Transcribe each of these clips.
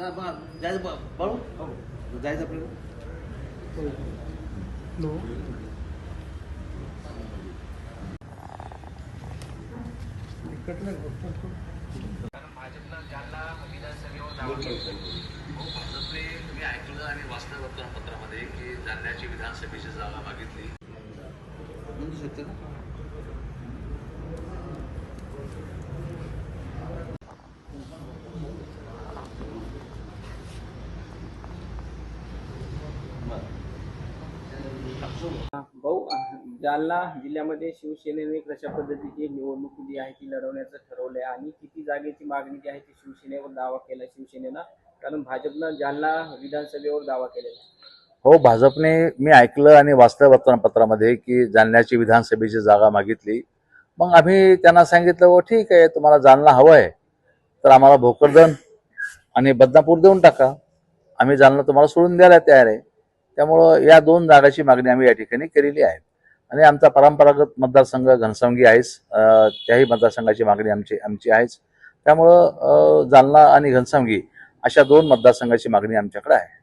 जायचं बाळू? हो. जायचं आपल्याला. भाजपने मी ऐकलं आणि वाचलं वर्तमानपत्रामध्ये की जालन्याची विधानसभेची जागा मागितली. म्हणू शकते ना भाऊ जालना जिल्ह्यामध्ये शिवसेनेने कशा पद्धतीची निवडणूक जी आहे ती लढवण्याचं ठरवलंय. आणि किती जागेची मागणी जी आहे ती शिवसेनेवर दावा केला शिवसेनेनं. कारण भाजपनं जालना विधानसभेवर दावा केलेला हो भाजपने मी ऐकलं आणि वाचलं वर्तमानपत्रामध्ये की जालन्याची विधानसभेची जागा मागितली. मग आम्ही त्यांना सांगितलं हो ठीक आहे तुम्हाला जालना हवं आहे तर आम्हाला भोकरदन आणि बदनापूर देऊन टाका. आम्ही जालना तुम्हाला सोडून द्यायला तयार आहे. त्यामुळं या दोन जागाची मागणी आम्ही या ठिकाणी केलेली आहे. आणि आमचा परंपरागत मतदारसंघ घनसावंगी आहेच. त्याही मतदारसंघाची मागणी आमची आमची आहेच. त्यामुळं जालना आणि घनसावंगी अशा दोन मतदारसंघाची मागणी आमच्याकडे आहे.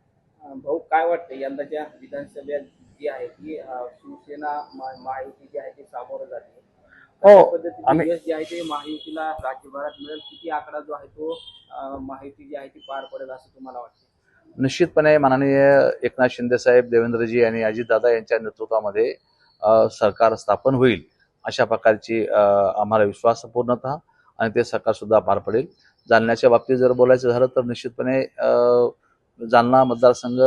भाऊ काय वाटतं? यंदाच्या विधानसभेत जी आहे ती शिवसेना मा- महायुती जी आहे ती सामोरं जाते. हो, आम्ही- जे आहे ते महायुतीला राज्यभरात मिळेल. किती आकडा जो आहे तो महायुती जी आहे ती पार पडेल असं तुम्हाला वाटतं? निश्चितपणे माननीय एकनाथ शिंदे साहेब देवेंद्रजी आणि अजितदादा यांच्या नेतृत्वामध्ये सरकार स्थापन होईल अशा प्रकारची आम्हाला विश्वास पूर्णतः आणि ते सरकार सुद्धा पार पडेल. जालन्याच्या बाबतीत जर बोलायचं झालं तर निश्चितपणे जालना मतदारसंघ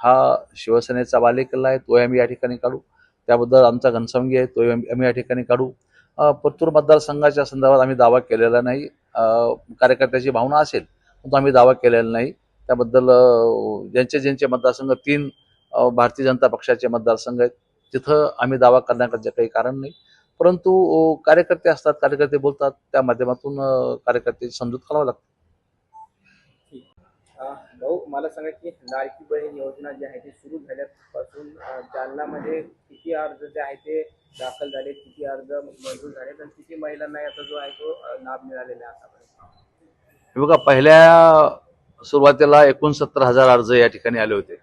हा शिवसेनेचा बालेकिल्ला आहे तोही आम्ही या ठिकाणी काढू. त्याबद्दल आमचा घनसंगी आहे तोही आम्ही या ठिकाणी काढू. अ, परतूर मतदारसंघाच्या संदर्भात आम्ही दावा केलेला नाही. कार्यकर्त्याची भावना असेल पण तो आम्ही दावा केलेला नाही. त्याबद्दल ज्यांचे ज्यांचे मतदारसंघ तीन भारतीय जनता पक्षाचे मतदारसंघ आहेत. तिथं आम्ही दावा करण्याचं काही कारण नाही. परंतु कार्यकर्ते असतात कार्यकर्ते बोलतात. त्या माध्यमातून कार्यकर्त्याची समजूत करावं लागते. अं, भाऊ मला सांगा की लाडकी बहीण योजना जी आहे ती सुरू झाल्यापासून अं, जालन्यामध्ये किती अर्ज जे आहे ते दाखल झाले किती अर्ज मंजूर झाले आणि किती महिलांना याचा जो आहे तो लाभ मिळालेला आहे आतापर्यंत? बघा पहिल्या सुरुवातीला एकोणसत्तर हजार अर्ज या ठिकाणी आले होते.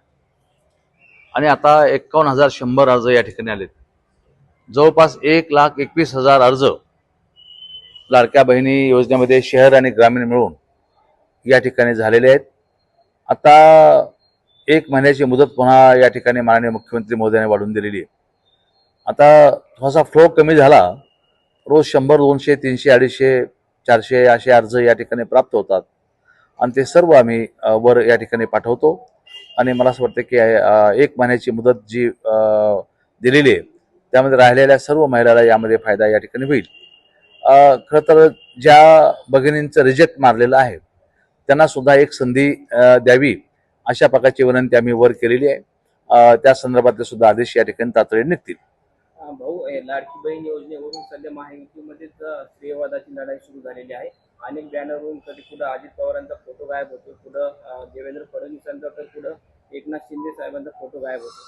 आणि आता एकावन्न हजार शंभर अर्ज या ठिकाणी आलेत. जवळपास एक लाख एकवीस हजार अर्ज लाडक्या बहिणी योजनेमध्ये शहर आणि ग्रामीण मिळून या ठिकाणी झालेले आहेत. आता एक महिन्याची मुदत पुन्हा या ठिकाणी माननीय मुख्यमंत्री मोदयांनी वाढवून दिलेली आहे. आता थोडासा फ्लो कमी झाला रोज शंभर दोनशे तीनशे अडीचशे चारशे असे अर्ज या ठिकाणी प्राप्त होतात. आणि ते सर्व आम्ही वर या ठिकाणी पाठवतो. आणि मला असं वाटतं की एक महिन्याची मुदत जी दिलेली आहे त्यामध्ये राहिलेल्या सर्व महिलाला यामध्ये फायदा या ठिकाणी होईल. खरं तर ज्या भगिनींचं रिजेक्ट मारलेलं आहे त्यांना सुद्धा एक संधी द्यावी अशा प्रकारची विनंती आम्ही वर केलेली आहे. त्या संदर्भातले सुद्धा आदेश या ठिकाणी तातडीने निघतील. भाऊ लाडकी बहीण योजनेवरून सध्या महायुतीमध्येच स्त्रीवादाची लढाई सुरू झालेली आहे. अनेक बॅनरवरून कधी पुढं अजित पवारांचा फोटो गायब होतो. कुठं देवेंद्र फडणवीसांचा तर पुढं एकनाथ शिंदे साहेबांचा फोटो गायब होतो.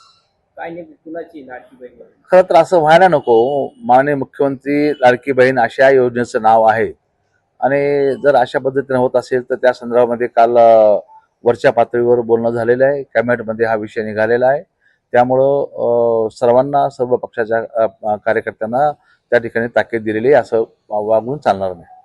काय नाही कुणाची लाडकी बहीण खरं तर असं व्हायला नको. माननीय मुख्यमंत्री लाडकी बहीण अशा योजनेचं नाव आहे. आणि जर अशा पद्धतीने होत असेल तर त्या संदर्भामध्ये काल वरच्या पातळीवर बोलणं झालेलं आहे. कॅबिनेटमध्ये हा विषय निघालेला आहे. त्यामुळं सर्वांना सर्व पक्षाच्या कार्यकर्त्यांना त्या ठिकाणी ताकीद दिलेली आहे. असं वागून चालणार नाही.